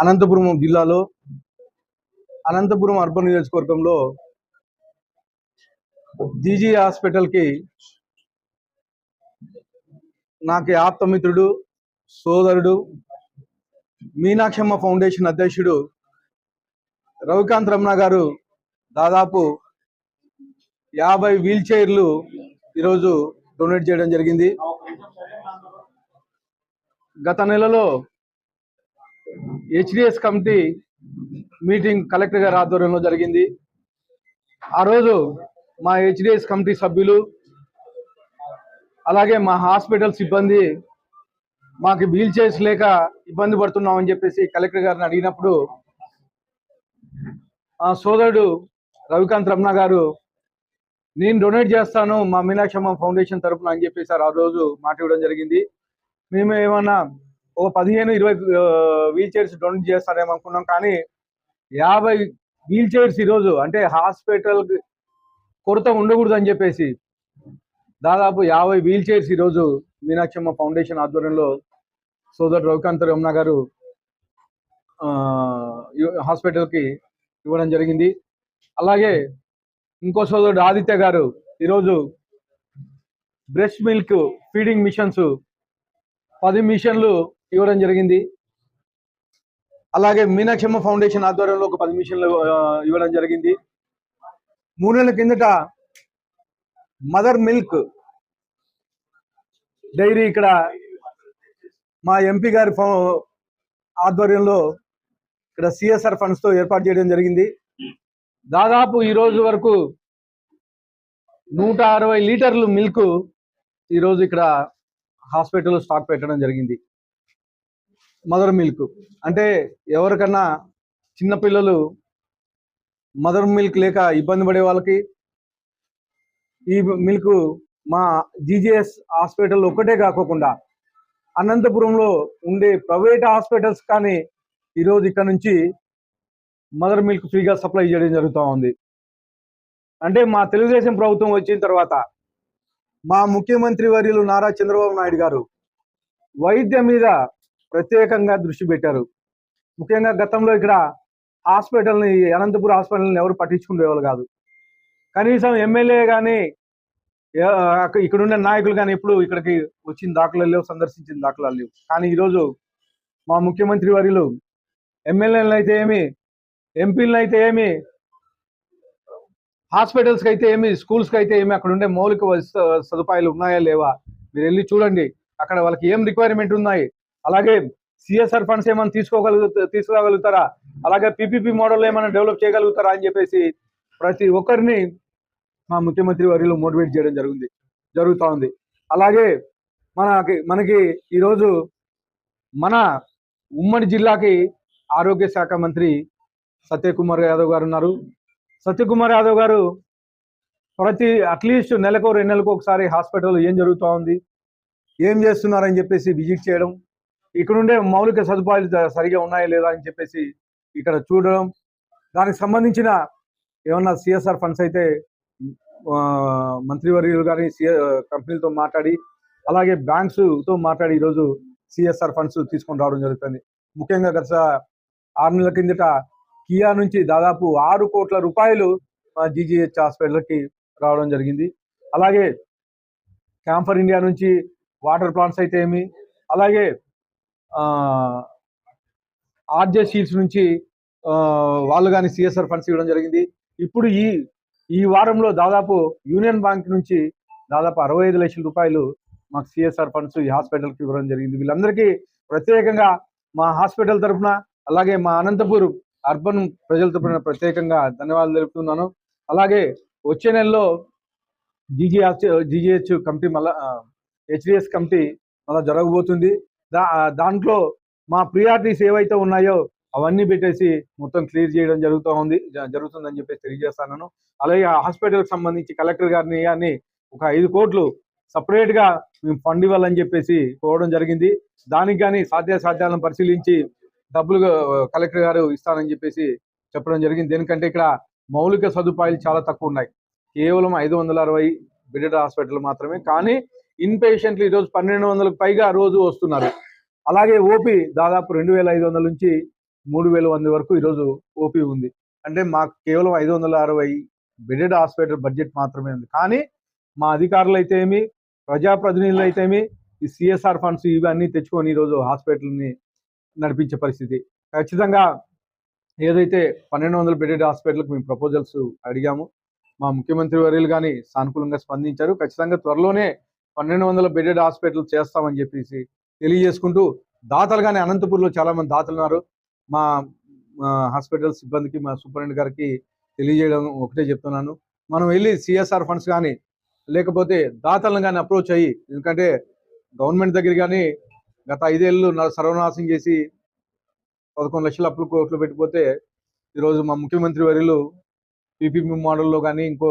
అనంతపురం జిల్లాలో అనంతపురం అర్బన్ నియోజకవర్గంలో జీజీ హాస్పిటల్కి నాకు ఆప్తమిత్రుడు సోదరుడు మీనాక్షమ్మ ఫౌండేషన్ అధ్యక్షుడు రవికాంత్ రమణ గారు దాదాపు యాభై వీల్ చైర్లు ఈరోజు డొనేట్ చేయడం జరిగింది. గత నెలలో హెచ్డిఎస్ కమిటీ మీటింగ్ కలెక్టర్ గారి ఆధ్వర్యంలో జరిగింది. ఆ రోజు మా హెచ్డిఎస్ కమిటీ సభ్యులు అలాగే మా హాస్పిటల్ సిబ్బంది మాకు వీల్ చైర్స్ లేక ఇబ్బంది పడుతున్నామని చెప్పేసి కలెక్టర్ గారిని అడిగినప్పుడు ఆ సోదరుడు రవికాంత్ రమణ గారు నేను డొనేట్ చేస్తాను మా మీనాక్షమ్మ ఫౌండేషన్ తరపున అని చెప్పేసి ఆ రోజు మాట ఇవ్వడం జరిగింది. మేము ఏమన్నా ఒక పదిహేను ఇరవై వీల్ చైర్స్ డొనేట్ చేస్తారేమో అనుకున్నాం కానీ యాభై వీల్ చైర్స్ ఈరోజు అంటే హాస్పిటల్ కొరత ఉండకూడదు అని చెప్పేసి దాదాపు యాభై వీల్ చైర్స్ ఈరోజు మీనాక్షమ్మ ఫౌండేషన్ ఆధ్వర్యంలో సోదరు రవికాంత్ రమణ గారు ఆ, హాస్పిటల్కి ఇవ్వడం జరిగింది. అలాగే ఇంకో సోదరుడు ఆదిత్య గారు ఈరోజు బ్రెస్ట్ మిల్క్ ఫీడింగ్ మిషన్స్ పది మిషన్లు ఇవ్వడం జరిగింది. అలాగే మీనాక్షమ్మ ఫౌండేషన్ ఆధ్వర్యంలో ఒక పది మిషన్లు ఇవ్వడం జరిగింది. మూడు నెలల కిందట మదర్ మిల్క్ డైరీ ఇక్కడ మా ఎంపీ గారి ఆధ్వర్యంలో ఇక్కడ సిఎస్ఆర్ ఫండ్స్తో ఏర్పాటు చేయడం జరిగింది. దాదాపు ఈ రోజు వరకు నూట అరవై లీటర్లు మిల్క్ ఈరోజు ఇక్కడ హాస్పిటల్లో స్టాక్ పెట్టడం జరిగింది. Mother milk. అంటే ఎవరికన్నా చిన్నపిల్లలు మదర్ మిల్క్ లేక ఇబ్బంది పడే వాళ్ళకి ఈ మిల్క్ మా జీజీఎస్ హాస్పిటల్ ఒక్కటే కాకోకుండా అనంతపురంలో ఉండే ప్రైవేట్ హాస్పిటల్స్ కానీ ఈరోజు ఇక్కడ నుంచి మదర్ మిల్క్ ఫ్రీగా సప్లై చేయడం జరుగుతూ ఉంది. అంటే మా తెలుగుదేశం ప్రభుత్వం వచ్చిన తర్వాత మా ముఖ్యమంత్రి వర్యులు నారా చంద్రబాబు నాయుడు గారు వైద్యం మీద ప్రత్యేకంగా దృష్టి పెట్టారు. ముఖ్యంగా గతంలో ఇక్కడ హాస్పిటల్ని అనంతపురం హాస్పిటల్ని ఎవరు పట్టించుకునేవాళ్ళు కాదు. కనీసం ఎమ్మెల్యే కానీ ఇక్కడ నాయకులు కానీ ఎప్పుడు ఇక్కడికి వచ్చిన దాఖలాలు లేవు సందర్శించిన దాఖలాలు లేవు. కానీ ఈరోజు మా ముఖ్యమంత్రి వర్యులు ఎమ్మెల్యేలను అయితే ఏమి ఎంపీలను అయితే ఏమి హాస్పిటల్స్కి అయితే ఏమి స్కూల్స్కి అయితే ఏమి అక్కడ ఉండే మౌలిక సదుపాయాలు ఉన్నాయా లేవా మీరు వెళ్ళి చూడండి. అక్కడ వాళ్ళకి ఏం రిక్వైర్మెంట్ ఉన్నాయి? అలాగే సిఎస్ఆర్ ఫండ్స్ ఏమైనా తీసుకోగలుగు తీసుకురాగలుగుతారా? అలాగే పిపిపి మోడల్ ఏమైనా డెవలప్ చేయగలుగుతారా అని చెప్పేసి ప్రతి ఒక్కరిని మా ముఖ్యమంత్రి వారిలో మోటివేట్ చేయడం జరిగింది జరుగుతూ ఉంది. అలాగే మనకి మనకి ఈరోజు మన ఉమ్మడి జిల్లాకి ఆరోగ్య శాఖ మంత్రి సత్యకుమార్ యాదవ్ గారు ఉన్నారు. సత్యకుమార్ యాదవ్ గారు ప్రతి అట్లీస్ట్ నెలకు రెండు నెలలకు ఒకసారి హాస్పిటల్ ఏం జరుగుతూ ఉంది ఏం చేస్తున్నారని చెప్పేసి విజిట్ చేయడం ఇక్కడ ఉండే మౌలిక సదుపాయాలు సరిగా ఉన్నాయా లేదా అని చెప్పేసి ఇక్కడ చూడడం. దానికి సంబంధించిన ఏమన్నా సిఎస్ఆర్ ఫండ్స్ అయితే మంత్రివర్యులు కానీ సిఎ కంపెనీలతో మాట్లాడి అలాగే బ్యాంక్స్తో మాట్లాడి ఈరోజు సిఎస్ఆర్ ఫండ్స్ తీసుకొని రావడం జరుగుతుంది. ముఖ్యంగా గత ఆరు నెలల కిందట కియా నుంచి దాదాపు ఆరు కోట్ల రూపాయలు జీజీహెచ్ హాస్పిటల్కి రావడం జరిగింది. అలాగే క్యాంఫర్ ఇండియా నుంచి వాటర్ ప్లాంట్స్ అయితే ఏమి అలాగే ఆర్జే షీట్స్ నుంచి వాళ్ళు కానీ సిఎస్ఆర్ ఫండ్స్ ఇవ్వడం జరిగింది. ఇప్పుడు ఈ ఈ వారంలో దాదాపు యూనియన్ బ్యాంక్ నుంచి దాదాపు అరవై ఐదు లక్షల రూపాయలు మాకు సిఎస్ఆర్ ఫండ్స్ ఈ హాస్పిటల్కి ఇవ్వడం జరిగింది. వీళ్ళందరికీ ప్రత్యేకంగా మా హాస్పిటల్ తరఫున అలాగే మా అనంతపూర్ అర్బన్ ప్రజల తరఫున ప్రత్యేకంగా ధన్యవాదాలు తెలుపుతున్నాను. అలాగే వచ్చే నెలలో జీజీహెచ్ జీజీహెచ్ కమిటీ మళ్ళా హెచ్డిఎస్ కమిటీ మళ్ళా జరగబోతుంది. దా దాంట్లో మా ప్రియారిటీస్ ఏవైతే ఉన్నాయో అవన్నీ పెట్టేసి మొత్తం క్లియర్ చేయడం జరుగుతూ ఉంది జరుగుతుందని చెప్పేసి తెలియజేస్తాను. అలాగే హాస్పిటల్కి సంబంధించి కలెక్టర్ గారిని అని ఒక ఐదు కోట్లు సపరేట్గా మేము ఫండ్ ఇవ్వాలని చెప్పేసి కోవడం జరిగింది. దానికి కానీ సాధ్యాసాధ్యాలను పరిశీలించి డబ్బులు కలెక్టర్ గారు ఇస్తానని చెప్పేసి చెప్పడం జరిగింది. ఎందుకంటే ఇక్కడ మౌలిక సదుపాయాలు చాలా తక్కువ ఉన్నాయి. కేవలం ఐదు వందల అరవై బెడెడ్ హాస్పిటల్ మాత్రమే. కానీ ఇన్ పేషెంట్లు ఈరోజు పన్నెండు వందలకు పైగా రోజు వస్తున్నారు. అలాగే ఓపీ దాదాపు రెండు వేల ఐదు వందల నుంచి మూడు వేల మంది వరకు ఈరోజు ఓపీ ఉంది. అంటే మాకు కేవలం ఐదు వందల అరవై బెడెడ్ హాస్పిటల్ బడ్జెట్ మాత్రమే ఉంది. కానీ మా అధికారులు అయితే ఏమి ప్రజాప్రతినిధులు అయితే ఏమి ఈ సిఎస్ఆర్ ఫండ్స్ ఇవన్నీ తెచ్చుకొని ఈరోజు హాస్పిటల్ని నడిపించే పరిస్థితి. ఖచ్చితంగా ఏదైతే పన్నెండు వందల బెడెడ్ హాస్పిటల్కి మేము ప్రపోజల్స్ అడిగాము మా ముఖ్యమంత్రి వర్యులు కానీ సానుకూలంగా స్పందించారు. ఖచ్చితంగా త్వరలోనే పన్నెండు వందల బెడెడ్ హాస్పిటల్ చేస్తామని చెప్పేసి తెలియజేసుకుంటూ దాతలు కానీ అనంతపూర్లో చాలా మంది దాతలు ఉన్నారు మా హాస్పిటల్ సిబ్బందికి మా సూపరింటెండెంట్ గారికి తెలియజేయడం ఒకటే చెప్తున్నాను. మనం వెళ్ళి సిఎస్ఆర్ ఫండ్స్ కానీ లేకపోతే దాతలను కానీ అప్రోచ్ అయ్యి ఎందుకంటే గవర్నమెంట్ దగ్గర కానీ గత ఐదేళ్ళు సర్వనాశం చేసి పదకొండు లక్షల అప్పులు కోట్లు పెట్టిపోతే ఈరోజు మా ముఖ్యమంత్రి వర్యులు పీపీపీ మోడల్లో కానీ ఇంకో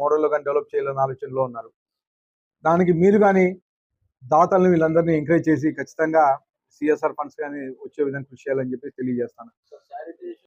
మోడల్లో కానీ డెవలప్ చేయాలని ఆలోచనలో ఉన్నారు. దానికి మీరు కానీ దాతలను వీళ్ళందరినీ ఎంకరేజ్ చేసి ఖచ్చితంగా సిఎస్ఆర్ ఫండ్స్ కానీ వచ్చే విధంగా కృషి చేయాలని చెప్పి తెలియజేస్తాను.